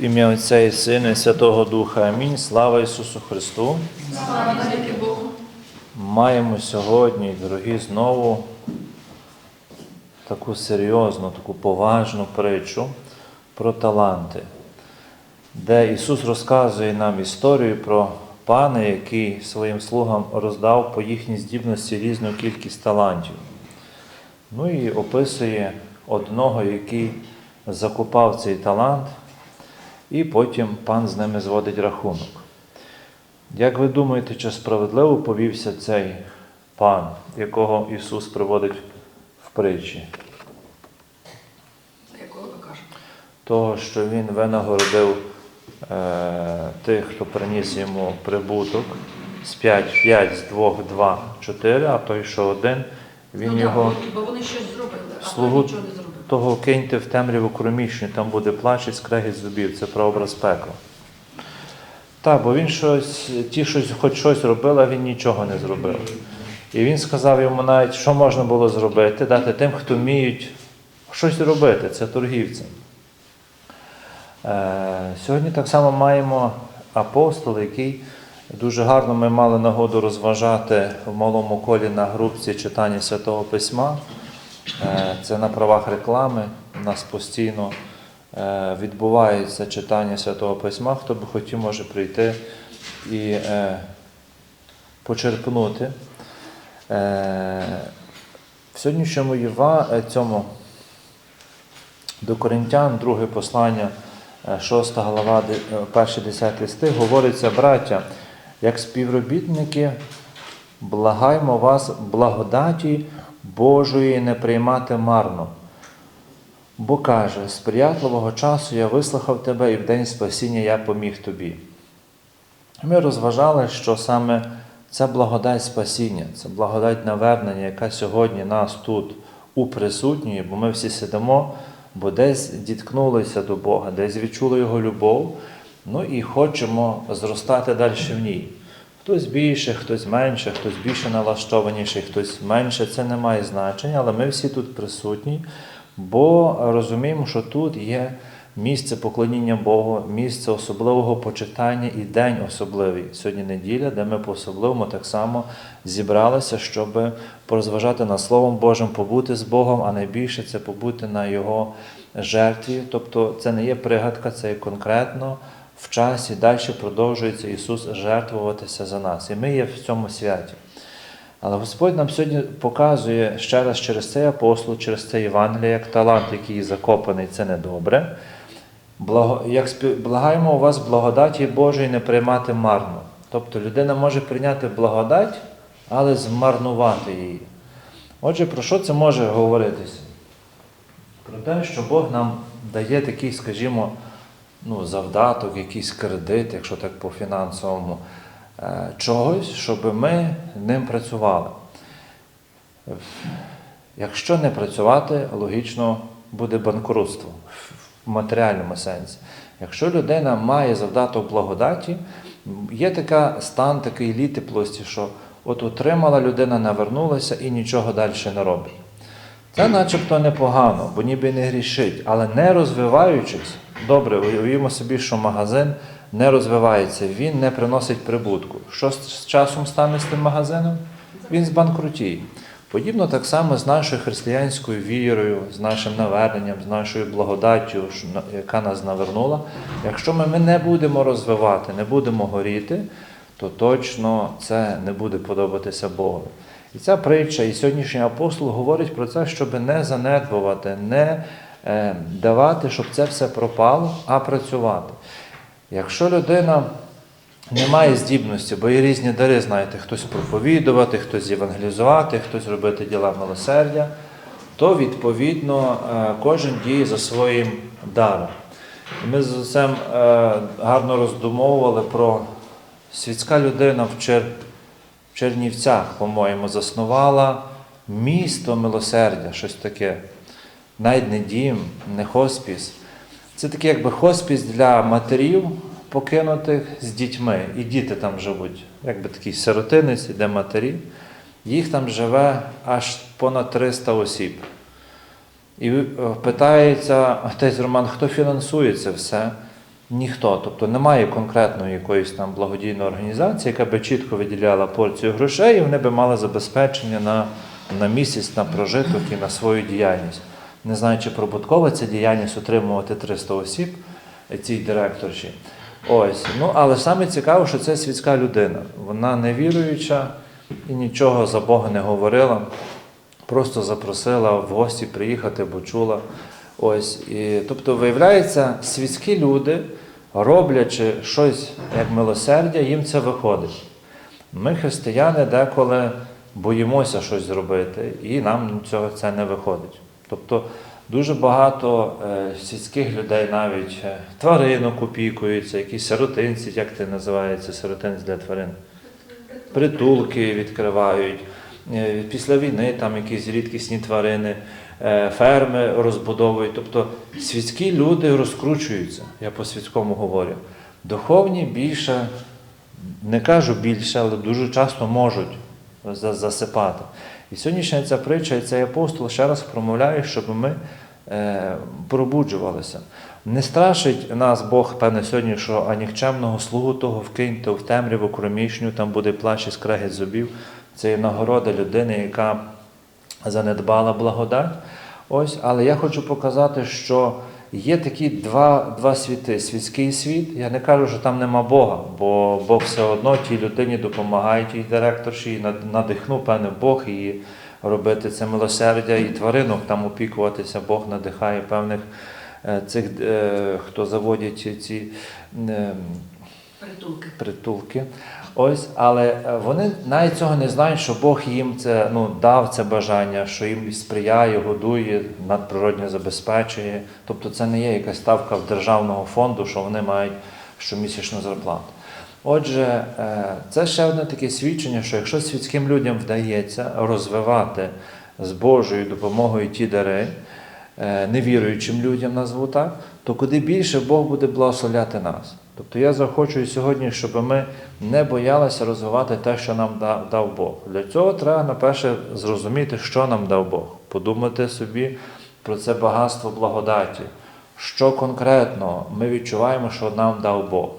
В ім'я Отця і Сина, і Святого Духа. Амінь. Слава Ісусу Христу. Слава Богу. Маємо сьогодні, дорогі, знову таку серйозну, таку поважну притчу про таланти, де Ісус розказує нам історію про пана, який своїм слугам роздав по їхній здібності різну кількість талантів. Ну і описує одного, який закупав цей талант, і потім пан з ними зводить рахунок. Як ви думаєте, чи справедливо повівся цей пан, якого Ісус приводить в притчі? Якого ви кажете? Того, що Він винагородив е, тих, хто приніс йому прибуток з 5, 5, з 2, 2, 4, а той, що один, він ну, його бо вони щось зробили, а слугу нічого не зробив. Того киньте в темряву кромішню, там буде плач і скрегіт зубів. Це прообраз пекла. Так, бо він щось, ті щось, хоч щось робили, а він нічого не зробив. І він сказав йому навіть, що можна було зробити, дати тим, хто вміють щось робити, це торгівцям. Е, сьогодні так само маємо апостол, який дуже гарно ми мали нагоду розважати в малому колі на групці читання Святого Письма. Е, Це на правах реклами. У нас постійно е, відбувається читання Святого Письма. Хто би хотів, може прийти і е, почерпнути. В сьогоднішньому Єва, цьому до Коринтян, друге послання, 6 глава, де- е, перший 10 стих, говориться, браття, як співробітники, благаймо вас благодаті Божої не приймати марно. Бо каже, з приятливого часу я вислухав тебе, і в день спасіння я поміг тобі. Ми розважали, що саме це благодать спасіння, це благодать навернення, яка сьогодні нас тут уприсутнює, бо ми всі сидимо, бо десь діткнулися до Бога, десь відчули Його любов, ну і хочемо зростати далі в ній. Хтось більше, хтось менше, хтось більше налаштованіший, хтось менше, це не має значення, але ми всі тут присутні, бо розуміємо, що тут є місце поклоніння Богу, місце особливого почитання і день особливий. Сьогодні неділя, де ми по-особливому так само зібралися, щоб порозважати над Словом Божим, побути з Богом, а найбільше це побути на Його жертві. Тобто це не є пригадка, це є конкретно в часі далі продовжується Ісус жертвуватися за нас. І ми є в цьому святі. Але Господь нам сьогодні показує ще раз через цей апостол, через це Євангеліє, як талант, який закопаний, це недобре. Благо, як спів- благаємо у вас благодаті Божої не приймати марно. Тобто людина може прийняти благодать, але змарнувати її. Отже, про що це може говоритися? Про те, що Бог нам дає такий, скажімо, ну, завдаток, якийсь кредит, якщо так по фінансовому, е, чогось, щоб ми ним працювали. Якщо не працювати, логічно буде банкрутство в матеріальному сенсі. Якщо людина має завдаток благодаті, є така стан такий літеплості, що от отримала людина, навернулася і нічого далі не робить. Це начебто непогано, бо ніби не грішить, але не розвиваючись, добре, уявімо собі, що магазин не розвивається, він не приносить прибутку. Що з часом стане з тим магазином? Він збанкрутіє. Подібно так само з нашою християнською вірою, з нашим наверненням, з нашою благодаттю, яка нас навернула. Якщо ми, ми не будемо розвивати, не будемо горіти, то точно це не буде подобатися Богу. І ця притча, і сьогоднішній апостол говорить про це, щоб не занедбувати, не е, давати, щоб це все пропало, а працювати. Якщо людина не має здібності, бо є різні дари, знаєте, хтось проповідувати, хтось євангелізувати, хтось робити діла милосердя, то відповідно е, кожен діє за своїм даром. Ми з цим е, гарно роздумовували про світська людина в Чер... в Чернівцях, по-моєму, заснувала місто милосердя, щось таке. Навіть не дім, не хоспіс. Це такий якби хоспіс для матерів, покинутих з дітьми. І діти там живуть. Якби такий сиротинець, де матері. Їх там живе аж понад 300 осіб. І е, питається отець Роман, хто фінансує це все? Ніхто. Тобто немає конкретної якоїсь там благодійної організації, яка би чітко виділяла порцію грошей, і вони би мали забезпечення на, на місяць, на прожиток і на свою діяльність. Не знаю, чи прибуткова ця діяльність утримувати 300 осіб цій директорші. Ось. Ну, але саме цікаво, що це світська людина. Вона не віруюча і нічого за Бога не говорила. Просто запросила в гості приїхати, бо чула. Ось. І, тобто, виявляється, світські люди, роблячи щось як милосердя, їм це виходить. Ми, християни, деколи боїмося щось зробити, і нам цього це не виходить. Тобто дуже багато е, сільських людей навіть е, тваринок опікуються, якісь сиротинці, як це називається, сиротинець для тварин. Притулки відкривають. Е, Після війни там якісь рідкісні тварини, ферми розбудовують. Тобто світські люди розкручуються, я по світському говорю. Духовні більше, не кажу більше, але дуже часто можуть засипати. І сьогоднішня ця притча, і цей апостол ще раз промовляє, щоб ми е, пробуджувалися. Не страшить нас Бог, певне, сьогодні, що а нікчемного слугу того вкиньте в темряву кромішню, там буде плач і скрегіт зубів. Це є нагорода людини, яка занедбала благодать. Ось, але я хочу показати, що є такі два, два світи: світський світ. Я не кажу, що там нема Бога, бо Бог все одно тій людині допомагає, тій директорші, і надихнув, певне, Бог її робити це милосердя і тваринок там опікуватися. Бог надихає певних е, цих, е, хто заводять ці- ці. е, Притулки. притулки. Ось, але е, вони навіть цього не знають, що Бог їм це ну, дав це бажання, що їм сприяє, годує, надприродньо забезпечує. Тобто це не є якась ставка в державного фонду, що вони мають щомісячну зарплату. Отже, е, це ще одне таке свідчення, що якщо світським людям вдається розвивати з Божою допомогою ті дари, е, невіруючим людям назву так, то куди більше Бог буде благословляти нас. Тобто я захочую сьогодні, щоб ми не боялися розвивати те, що нам дав Бог. Для цього треба, наперше, зрозуміти, що нам дав Бог, подумати собі про це багатство благодаті, що конкретно ми відчуваємо, що нам дав Бог.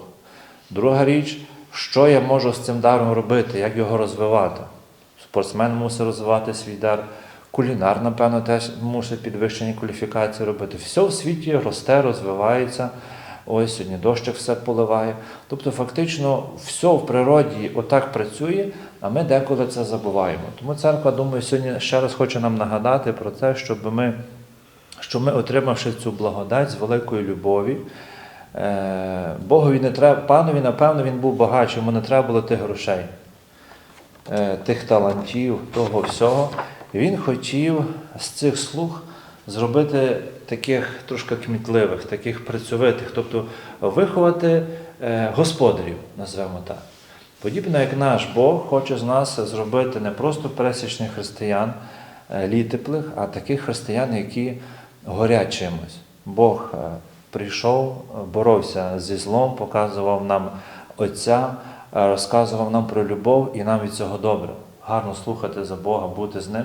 Друга річ, що я можу з цим даром робити, як його розвивати. Спортсмен мусить розвивати свій дар, кулінар, напевно, теж мусить підвищені кваліфікації робити. Все в світі росте, розвивається. Ось сьогодні дощик все поливає. Тобто, фактично, все в природі отак працює, а ми деколи це забуваємо. Тому церква, думаю, сьогодні ще раз хоче нам нагадати про те, щоб ми, що ми, отримавши цю благодать з великої любові, е, Богові не треба, панові, напевно, він був багатший, йому не треба було тих грошей е, тих талантів, того всього. І він хотів з цих слуг зробити таких трошки кмітливих, таких працьовитих, тобто виховати е, господарів, назвемо так. Подібно як наш Бог хоче з нас зробити не просто пересічних християн, е, літеплих, а таких християн, які горять чимось. Бог е, прийшов, боровся зі злом, показував нам Отця, розказував нам про любов, і нам від цього добре. Гарно слухати за Бога, бути з ним.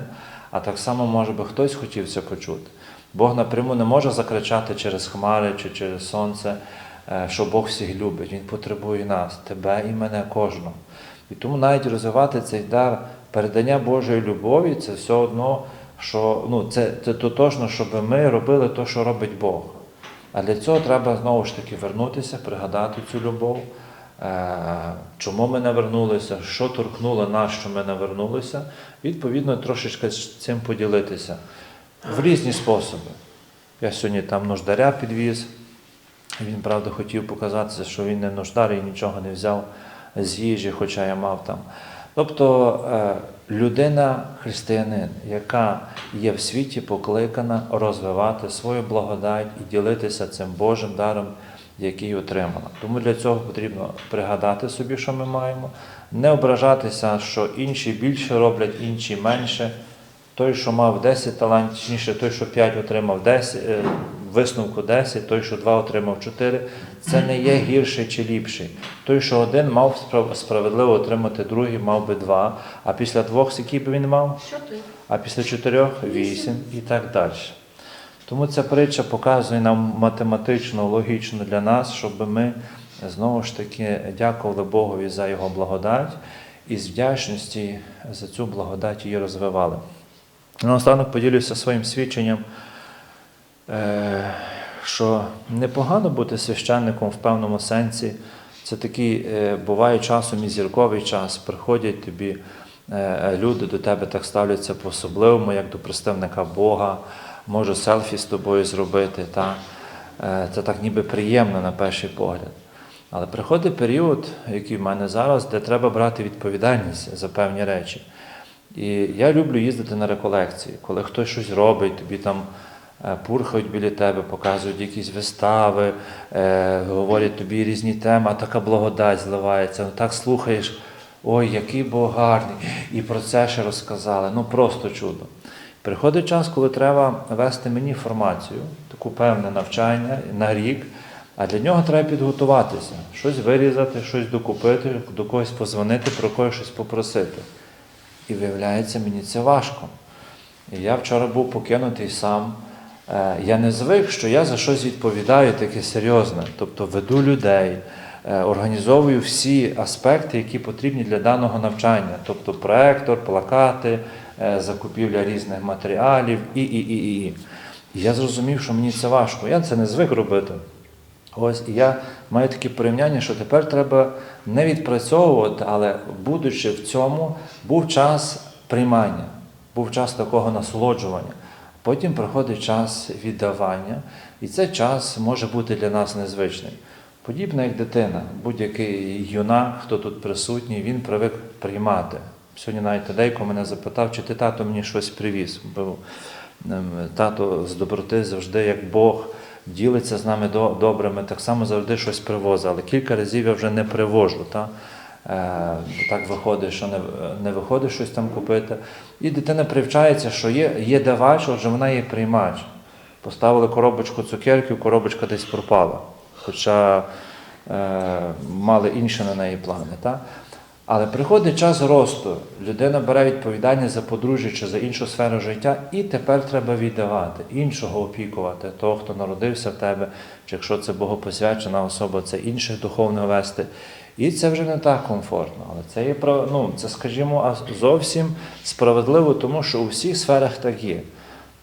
А так само, може би, хтось хотів це почути. Бог напряму не може закричати через хмари чи через сонце, е, що Бог всіх любить. Він потребує нас, тебе і мене, кожного. І тому навіть розвивати цей дар передання Божої любові це все одно, що ну, це, це тотожно, щоб ми робили те, що робить Бог. А для цього треба знову ж таки вернутися, пригадати цю любов, е, чому ми навернулися, що торкнуло нас, що ми навернулися, відповідно, трошечки з цим поділитися в різні способи. Я сьогодні там нуждаря підвіз. Він, правда, хотів показатися, що він не нуждар і нічого не взяв з їжі, хоча я мав там. Тобто е, людина, християнин, яка є в світі покликана розвивати свою благодать і ділитися цим Божим даром, який отримала. Тому для цього потрібно пригадати собі, що ми маємо, не ображатися, що інші більше роблять, інші менше. Той, що мав 10 талантів, точніше, той, що 5 отримав 10, е, висновку 10, той, що 2 отримав 4, це не є гірший чи ліпший. Той, що один мав справедливо отримати другий, мав би 2, а після двох, скільки б він мав, а після чотирьох 8 і так далі. Тому ця притча показує нам математично, логічно для нас, щоб ми знову ж таки дякували Богові за його благодать і з вдячності за цю благодать її розвивали. Наостанок поділюся своїм свідченням, е, що непогано бути священником в певному сенсі. Це такий е, буває часом і зірковий час. Приходять тобі е, люди до тебе так ставляться по-особливому, як до представника Бога, може селфі з тобою зробити. Та? Це так ніби приємно на перший погляд. Але приходить період, який в мене зараз, де треба брати відповідальність за певні речі. І я люблю їздити на реколекції, коли хтось щось робить, тобі там е, пурхають біля тебе, показують якісь вистави, е, говорять тобі різні теми, а така благодать зливається. Ну, так слухаєш, ой, який Бог гарний. І про це ще розказали. Ну просто чудо. Приходить час, коли треба вести мені формацію, таку певне навчання на рік, а для нього треба підготуватися, щось вирізати, щось докупити, до когось позвонити, про когось щось попросити. І виявляється, мені це важко. І я вчора був покинутий сам. Е, Я не звик, що я за щось відповідаю таке серйозне. Тобто веду людей, е, організовую всі аспекти, які потрібні для даного навчання. Тобто проектор, плакати, е, закупівля різних матеріалів і, і, і, і. і. Я зрозумів, що мені це важко. Я це не звик робити. Ось і я маю таке порівняння, що тепер треба не відпрацьовувати, але будучи в цьому, був час приймання, був час такого насолоджування. Потім приходить час віддавання, і цей час може бути для нас незвичний. Подібно як дитина, будь-який юнак, хто тут присутній, він привик приймати. Сьогодні навіть Тадейко мене запитав, чи ти тато мені щось привіз. Бо ем, тато з доброти завжди, як Бог, ділиться з нами добрими, так само завжди щось привозить. Але кілька разів я вже не привожу. Та? Е, Так виходить, що не, не виходить щось там купити. І дитина привчається, що є, є давач, отже вона є приймач. Поставили коробочку цукерків, коробочка десь пропала. Хоча е, мали інші на неї плани. Та? Але приходить час росту, людина бере відповідальність за подружжя чи за іншу сферу життя, і тепер треба віддавати, іншого опікувати, того, хто народився в тебе, чи якщо це богопосвячена особа, це інших духовно вести. І це вже не так комфортно. Але це є ну, це, скажімо, зовсім справедливо, тому що у всіх сферах так є.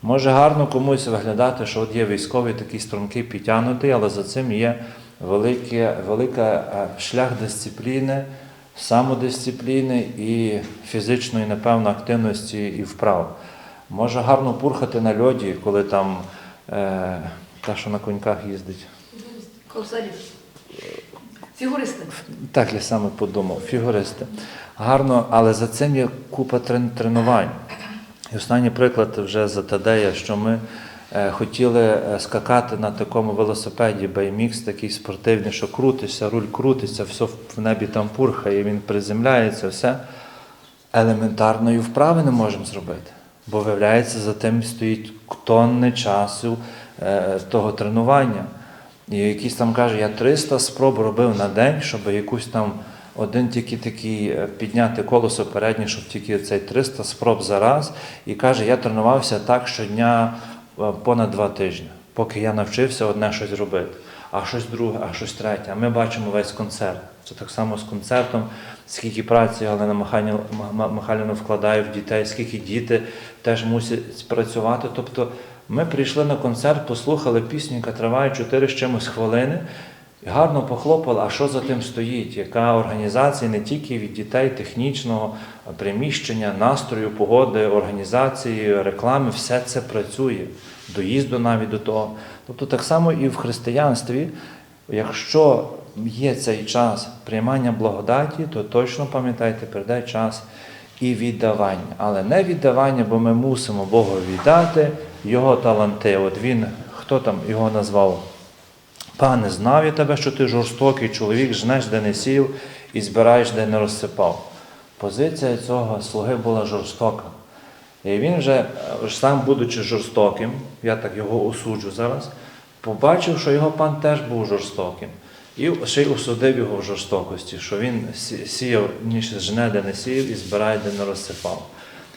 Може гарно комусь виглядати, що от є військовий такий стрункий, підтягнутий, але за цим є велике, велика е, шлях дисципліни, самодисципліни і фізичної, напевно, активності і вправ. Може гарно пурхати на льоді, коли там е, та, що на коньках їздить. Фігуристи. Так я саме подумав, фігуристи. Гарно, але за цим є купа трен- тренувань. І останній приклад вже за Тадея, що ми хотіли е, скакати на такому велосипеді BMX, такий спортивний, що крутишся, руль крутиться, все в небі там пурхає, він приземляється, все. Елементарної вправи не можемо зробити. Бо виявляється, за тим стоїть тонни часу е, того тренування. І якийсь там каже, я 300 спроб робив на день, щоб якусь там один тільки такий е, підняти колесо переднє, щоб тільки цей 300 спроб за раз. І каже, я тренувався так щодня е, понад два тижні, поки я навчився одне щось робити, а щось друге, а щось третє. А ми бачимо весь концерт. Це так само з концертом, скільки праці Галина Михайлівна вкладає в дітей, скільки діти теж мусять працювати. Тобто ми прийшли на концерт, послухали пісню, яка триває 4 з чимось хвилини, гарно похлопали, а що за тим стоїть? Яка організація не тільки від дітей, технічного приміщення, настрою, погоди, організації, реклами, все це працює, доїзду навіть до того. Тобто так само і в християнстві, якщо є цей час приймання благодаті, то точно пам'ятайте, прийде час і віддавання. Але не віддавання, бо ми мусимо Богу віддати Його таланти. От він, хто там його назвав? Пане, знав я тебе, що ти жорстокий чоловік, жнеш, де не сів, і збираєш, де не розсипав. Позиція цього слуги була жорстока. І він вже, е, сам будучи жорстоким, я так його осуджу зараз, побачив, що його пан теж був жорстоким. І ще й осудив його в жорстокості, що він сі- сіяв, ніж жне, де не сіяв, і збирає, де не розсипав.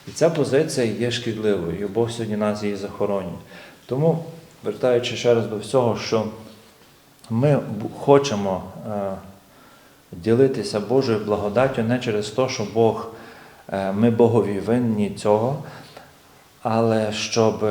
І ця позиція є шкідливою, і Бог сьогодні нас її захоронює. Тому вертаючи ще раз до всього, що ми хочемо е, ділитися Божою благодаттю не через те, що Бог, е, ми Богові винні цього, але щоб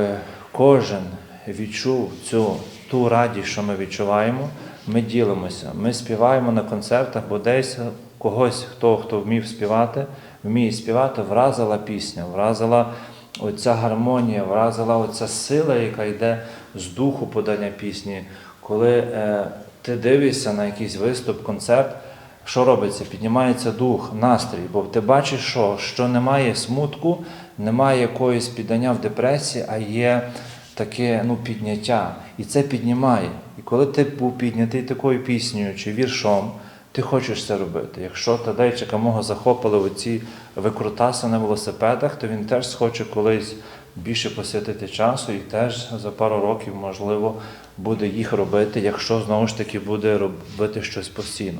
кожен відчув цю ту радість, що ми відчуваємо, ми ділимося. Ми співаємо на концертах, бо десь когось, хто, хто вмів співати, вміє співати, вразила пісня, вразила оця гармонія, вразила оця сила, яка йде з духу подання пісні. Коли е, ти дивишся на якийсь виступ, концерт, що робиться? Піднімається дух, настрій, бо ти бачиш, що, що немає смутку, немає якоїсь піддання в депресії, а є таке ну, підняття. І це піднімає. І коли ти був піднятий такою піснею чи віршом, ти хочеш це робити. Якщо Тадейчика мого захопили оці викрутаси на велосипедах, то він теж схоче колись більше посвятити часу і теж за пару років, можливо, буде їх робити, якщо знову ж таки буде робити щось постійно.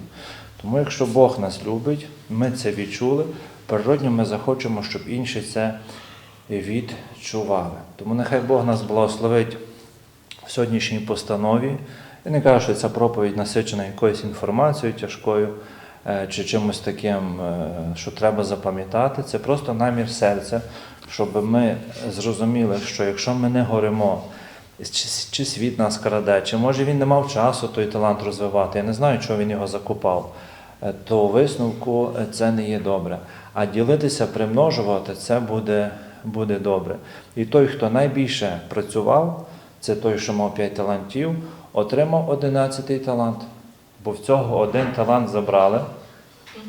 Тому, якщо Бог нас любить, ми це відчули, природньо ми захочемо, щоб інші це відчували. Тому нехай Бог нас благословить в сьогоднішній постанові. Я не кажу, що ця проповідь насичена якоюсь інформацією тяжкою е, чи чимось таким, е, що треба запам'ятати. Це просто намір серця, щоб ми зрозуміли, що якщо ми не горимо, чи, чи світ нас краде, чи може він не мав часу той талант розвивати, я не знаю, чого він його закупав, е, то висновку е, це не є добре. А ділитися, примножувати це буде, буде добре. І той, хто найбільше працював, це той, що мав 5 талантів, отримав 11 талант. Бо в цього один талант забрали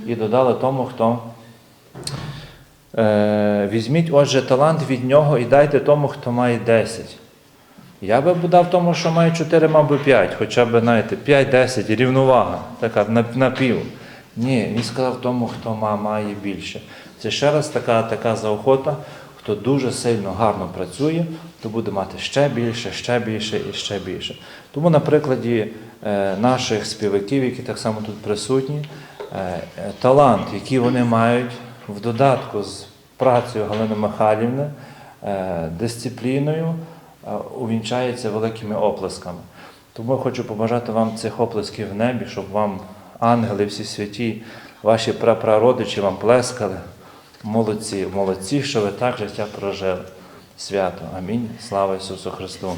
і додали тому, хто. Е, візьміть, отже, талант від нього і дайте тому, хто має 10. Я би дав тому, що має 4, мав би 5, хоча б, знаєте, 5-10, рівновага, така на, на пів. Ні, він сказав тому, хто має більше. Це ще раз така, така заохота, хто дуже сильно гарно працює, то буде мати ще більше, ще більше і ще більше. Тому на прикладі е, наших співаків, які так само тут присутні, е, талант, який вони мають в додатку з працею Галини Михайлівни, е, дисципліною, е, увінчається великими оплесками. Тому я хочу побажати вам цих оплесків в небі, щоб вам ангели всі святі, ваші прапрародичі вам плескали. Молодці, молодці, що ви так життя прожили. Свято. Амінь. Слава Ісусу Христу.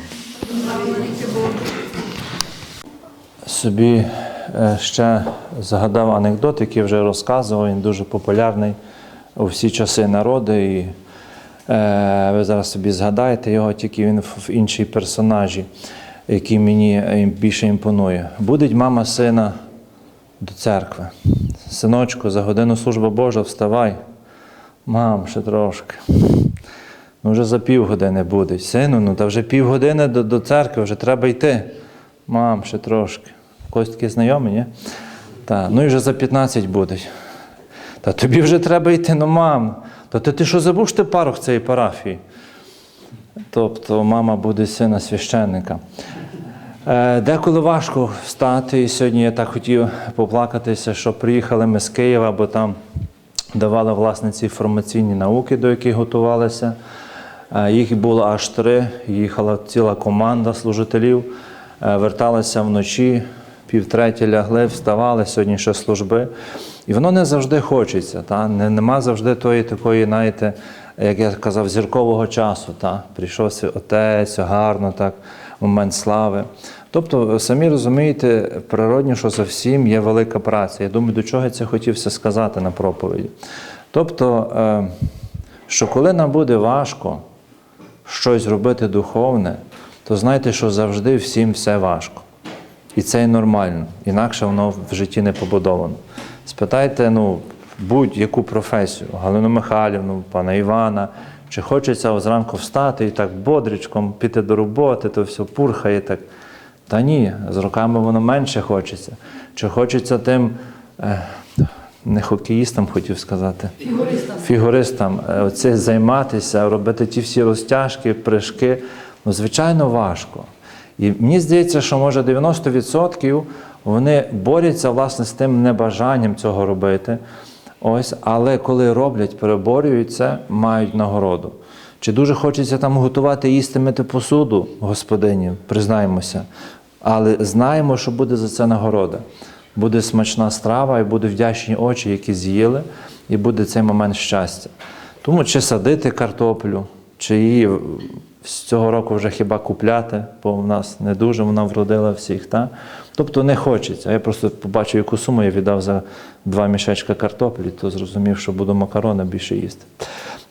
Собі ще згадав анекдот, який вже розказував, він дуже популярний у всі часи народу. І е, ви зараз собі згадаєте його, тільки він в іншій персонажі, який мені е, більше імпонує. Будить мама сина до церкви. Синочку, за годину служба Божа, вставай. Мам, ще трошки. Ну, вже за півгодини будуть. Сину, ну та вже півгодини до, до церкви, вже треба йти. Мам, ще трошки. Когось такі знайомі, ні? Так, ну і вже за 15 будуть. Та тобі вже треба йти, ну мам. Та ти, ти що забув, що ти парох цієї парафії? Тобто мама буде сина священника. Е, Деколи важко встати, і сьогодні я так хотів поплакатися, що приїхали ми з Києва, бо там давали власне ці формаційні науки, до яких готувалися. Е, Їх було аж три, їхала ціла команда служителів, Е, верталися вночі, півтреті лягли, вставали сьогодні ще служби. І воно не завжди хочеться. Та? Не, нема завжди тої такої, знаєте, як я казав, зіркового часу. Та? Прийшов отець, гарно так, момент слави. Тобто, самі розумієте, природньо, що за всім є велика праця. Я думаю, до чого я це хотів все сказати на проповіді. Тобто, е, що коли нам буде важко щось робити духовне, то знайте, що завжди всім все важко. І це і нормально, інакше воно в житті не побудовано. Спитайте, ну, будь-яку професію, Галину Михайлівну, пана Івана, чи хочеться зранку встати і так бодрічком піти до роботи, то все пурхає так. Та ні, з роками воно менше хочеться. Чи хочеться тим е, не хокеїстам, хотів сказати, Фігуристам. фігуристам е, оце займатися, робити ті всі розтяжки, прыжки, ну, звичайно, важко. І мені здається, що може 90% вони борються власне з тим небажанням цього робити. Ось, але коли роблять, переборюють це, мають нагороду. Чи дуже хочеться там готувати, їсти, мити посуду, господині, признаємося. Але знаємо, що буде за це нагорода. Буде смачна страва, і буде вдячні очі, які з'їли, і буде цей момент щастя. Тому чи садити картоплю, чи її з цього року вже хіба купляти, бо в нас не дуже вона вродила всіх. Та? Тобто не хочеться. Я просто побачив, яку суму я віддав за два мішечка картоплі, то зрозумів, що буду макарони більше їсти.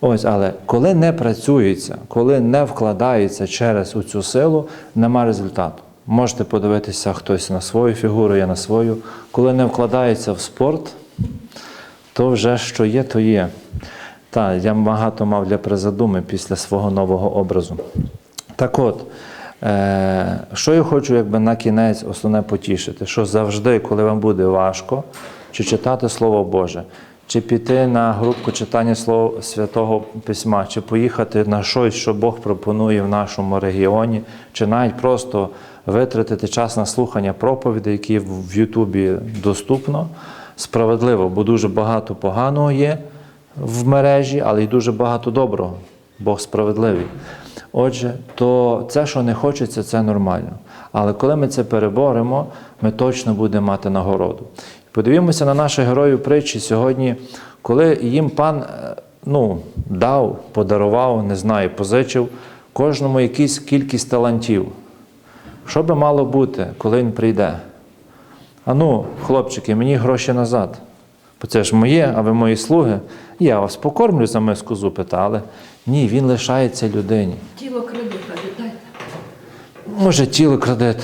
Ось, але коли не працюється, коли не вкладається через цю силу, нема результату. Можете подивитися хтось на свою фігуру, я на свою. Коли не вкладається в спорт, то вже що є, то є. Так, я багато мав для призадуми після свого нового образу. Так от, е, що я хочу якби на кінець основне потішити, що завжди, коли вам буде важко, чи читати Слово Боже, чи піти на групку читання Слова Святого Письма, чи поїхати на щось, що Бог пропонує в нашому регіоні, чи навіть просто витратити час на слухання проповідей, які в Ютубі доступно, справедливо, бо дуже багато поганого є в мережі, але й дуже багато доброго. Бог справедливий. Отже, то це, що не хочеться, це нормально. Але коли ми це переборемо, ми точно будемо мати нагороду. Подивімося на наших героїв притчі сьогодні, коли їм пан е, ну, дав, подарував, не знаю, позичив кожному якусь кількість талантів. Що би мало бути, коли він прийде? А ну, хлопчики, мені гроші назад. Бо це ж моє, а ви мої слуги. Я вас покормлю за миску зупи, але ні, він лишається людині. Тіло кредита віддайте. Може, тіло кредит.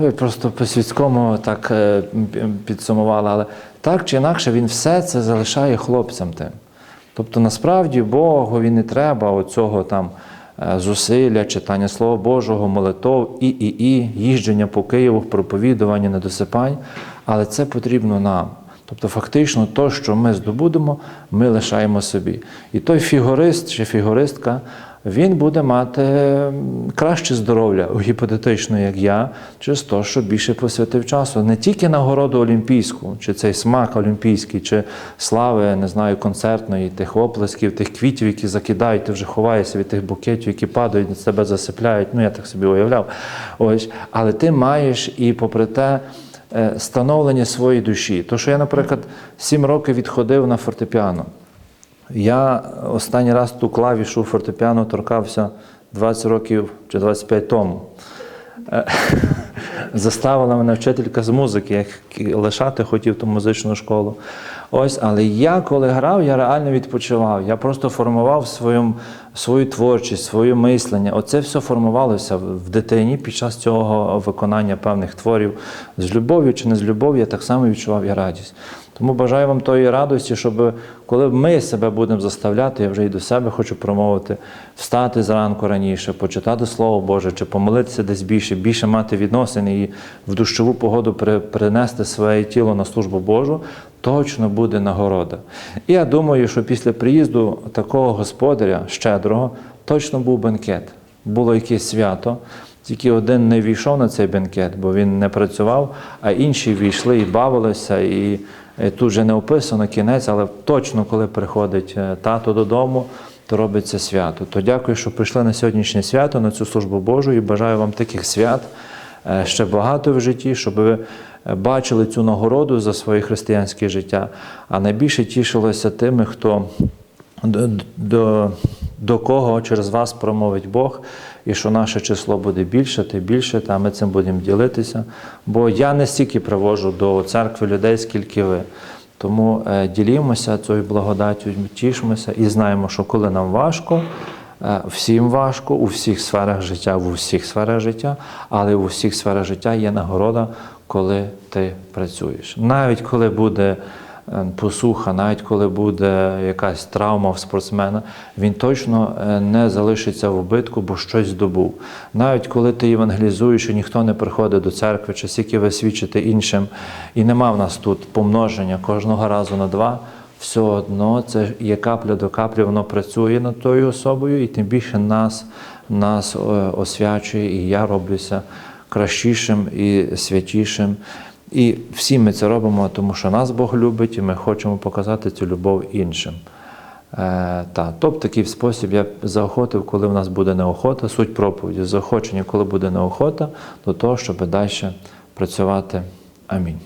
Ви просто по-світському так е, підсумували, але так чи інакше він все це залишає хлопцям тим. Тобто, насправді Богу він не треба оцього там е, зусилля, читання Слова Божого, молитов і, і, і, їждження по Києву, проповідування, недосипань, але це потрібно нам. Тобто, фактично, то, що ми здобудемо, ми лишаємо собі. І той фігурист чи фігуристка, він буде мати краще здоров'я гіпотетично, як я, через те, що більше посвятив часу. Не тільки нагороду олімпійську, чи цей смак олімпійський, чи слави, не знаю, концертної, тих оплесків, тих квітів, які закидають, ти вже ховаєшся від тих букетів, які падають, себе засипляють. Ну, я так собі уявляв. Ось. Але ти маєш і попри те. Е, Становлення своєї душі. То, що я, наприклад, сім років відходив на фортепіано. Я останній раз ту клавішу фортепіано торкався 20 років чи 25 тому. Е, Заставила мене вчителька з музики, як лишати хотів ту музичну школу. Ось, але я, коли грав, я реально відпочивав. Я просто формував свою, свою творчість, своє мислення. Оце все формувалося в дитині під час цього виконання певних творів. З любов'ю чи не з любов'ю, я так само відчував і радість. Тому бажаю вам тої радості, щоб коли ми себе будемо заставляти, я вже і до себе хочу промовити, встати зранку раніше, почитати Слово Боже, чи помолитися десь більше, більше мати відносини і в дощову погоду при- принести своє тіло на службу Божу, точно буде нагорода. І я думаю, що після приїзду такого господаря щедрого точно був бенкет. Було якесь свято. Тільки один не війшов на цей бенкет, бо він не працював, а інші війшли і бавилися. І е, тут вже не описано кінець, але точно, коли приходить е, тато додому, то робиться свято. То дякую, що прийшли на сьогоднішнє свято, на цю службу Божу, і бажаю вам таких свят е, ще багато в житті, щоб ви бачили цю нагороду за своє християнське життя, а найбільше тішилося тими, хто до, до кого через вас промовить Бог, і що наше число буде більше, ти більше, та ми цим будемо ділитися. Бо я не стільки привожу до церкви людей, скільки ви. Тому е, ділімося цією благодаттю, тішимося і знаємо, що коли нам важко, е, всім важко у всіх сферах життя, в усіх сферах життя, але в усіх сферах життя є нагорода, коли ти працюєш. Навіть коли буде посуха, навіть коли буде якась травма в спортсмена, він точно е, не залишиться в убитку, бо щось здобув. Навіть коли ти євангелізуєш, і ніхто не приходить до церкви, чи скільки ви свідчите іншим, і нема в нас тут помноження кожного разу на два. Все одно це є капля до каплі, воно працює над тою особою, і тим більше нас, нас е, освячує, і я роблюся кращішим і святішим. І всі ми це робимо, тому що нас Бог любить, і ми хочемо показати цю любов іншим. Е, та, тобто такий спосіб я заохотив, коли в нас буде неохота, суть проповіді, заохочення, коли буде неохота, до того, щоб далі працювати. Амінь.